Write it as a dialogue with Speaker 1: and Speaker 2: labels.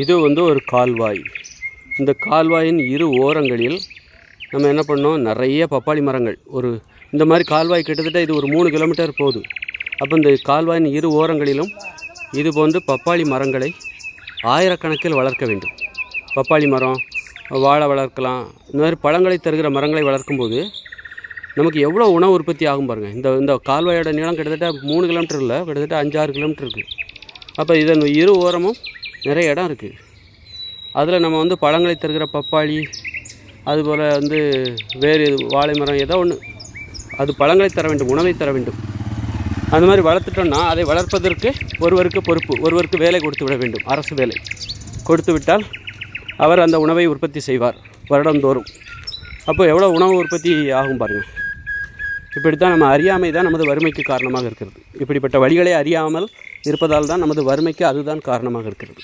Speaker 1: இது வந்து ஒரு கால்வாய். இந்த கால்வாயின் இரு ஓரங்களில் நம்ம என்ன பண்ணோம்? நிறைய பப்பாளி மரங்கள். ஒரு இந்த மாதிரி கால்வாய் கிட்டத்தட்ட இது ஒரு மூணு கிலோமீட்டர் போகுது. அப்போ இந்த கால்வாயின் இரு ஓரங்களிலும் இது போன்று பப்பாளி மரங்களை ஆயிரக்கணக்கில் வளர்க்க வேண்டும். பப்பாளி மரம் வாழை வளர்க்கலாம் இந்த மாதிரி பழங்களை தருகிற மரங்களை வளர்க்கும்போது நமக்கு எவ்வளோ உணவு உற்பத்தி ஆகும் பாருங்கள் இந்த இந்த கால்வாயோட நீளம் கிட்டத்தட்ட மூணு கிலோமீட்டர் இல்லை கிட்டத்தட்ட அஞ்சாறு கிலோமீட்டர் இருக்குது அப்போ இதன் இரு ஓரமும் நிறைய இடம் இருக்குது அதில் நம்ம வந்து பழங்களை தருகிற பப்பாளி அதுபோல் வந்து வேறு எது- வாழை மரம் ஏதோ ஒன்று அது பழங்களை தர வேண்டும் உணவை தர வேண்டும். அந்த மாதிரி வளர்த்துட்டோம்னா அதை வளர்ப்பதற்கு ஒருவருக்கு பொறுப்பு ஒருவருக்கு வேலை கொடுத்து விட வேண்டும் அரசு வேலை. கொடுத்து விட்டால் அவர் அந்த உணவை உற்பத்தி செய்வார் வருடந்தோறும். அப்போ எவ்வளோ உணவு உற்பத்தி ஆகும் பாருங்கள் இப்படித்தான் நம்ம அறியாமை தான் நமது வறுமைக்கு காரணமாக இருக்கிறது. இப்படிப்பட்ட வழிகளை அறியாமல் இருப்பதால் தான் நமது வறுமைக்கு அதுதான் காரணமாக இருக்கிறது.